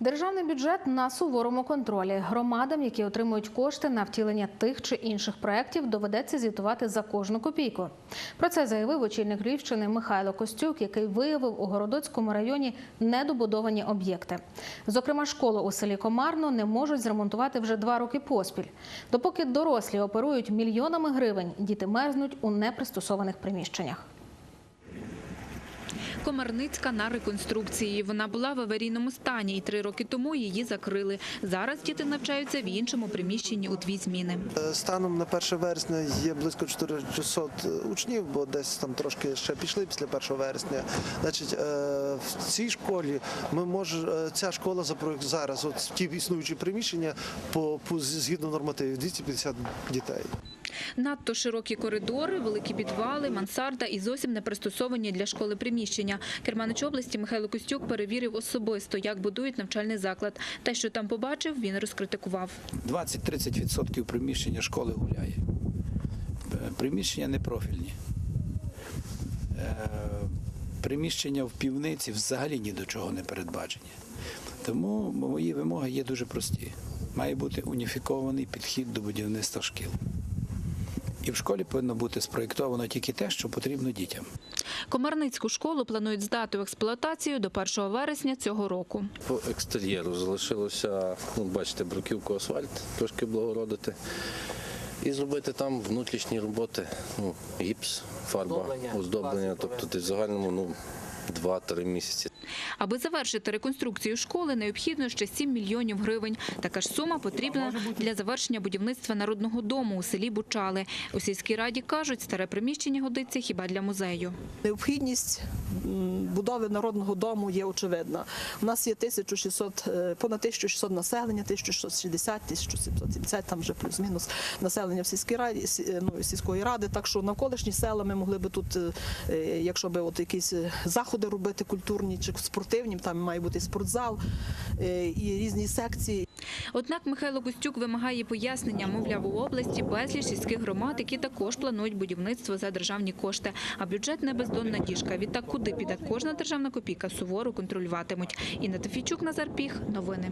Державний бюджет на суворому контролі. Громадам, які отримують кошти на втілення тих чи інших проєктів, доведеться звітувати за кожну копійку. Про це заявив очільник Львівщини Михайло Костюк, який виявив у Городоцькому районі недобудовані об'єкти. Зокрема, школу у селі Комарно не можуть зремонтувати вже два роки поспіль. Допоки дорослі оперують мільйонами гривень, діти мерзнуть у непристосованих приміщеннях. Комарницька на реконструкції. Вона була в аварійному стані, і три роки тому її закрили. Зараз діти навчаються в іншому приміщенні у дві зміни. Е, Станом на 1 вересня є близько 400 учнів, бо десь там трошки ще пішли після 1 вересня. Значить, е, в цій школі ми може ця школа запроєк- зараз, от ті існуючі приміщення по, по згідно нормативів 250 дітей. Надто широкі коридори, великі підвали, мансарда і зовсім не пристосовані для школи приміщення. Керманич області Михайло Костюк перевірив особисто, як будують навчальний заклад. Те, що там побачив, він розкритикував. 20-30% приміщення школи гуляє. Е, Приміщення непрофільні. Е, Приміщення в півниці взагалі ні до чого не передбачені. Тому мої вимоги є дуже прості. Має бути уніфікований підхід до будівництва шкіл. І в школі повинно бути спроєктовано тільки те, що потрібно дітям. Комарницьку школу планують здати в експлуатацію до 1 вересня цього року. По екстер'єру залишилося, ну, бачите, бруківку асфальт, трошки благородити. І зробити там внутрішні роботи, ну, гіпс, фарба, оздоблення, тобто в загальному ну, 2-3 місяці. Аби завершити реконструкцію школи, необхідно ще 7 мільйонів гривень. Така ж сума потрібна для завершення будівництва народного дому у селі Бучали. У сільській раді кажуть, старе приміщення годиться хіба для музею. Необхідність будови народного дому є очевидна. У нас є 1600, е, понад 1600 населення, 1660, 1770, там вже плюс-мінус населення в сільській раді, е, ну, сільської ради. Так що навколишні села ми могли би тут, е, якщо би от якісь е, заходи робити культурні чи спортивні, там має бути спортзал е, і різні секції. Однак Михайло Костюк вимагає пояснення, мовляв, у області безліч сільських громад, які також планують будівництво за державні кошти. А бюджет не бездонна діжка. Відтак, куди піде кожна державна копійка, суворо контролюватимуть. Інна Тафійчук, Назар Піх. Новини.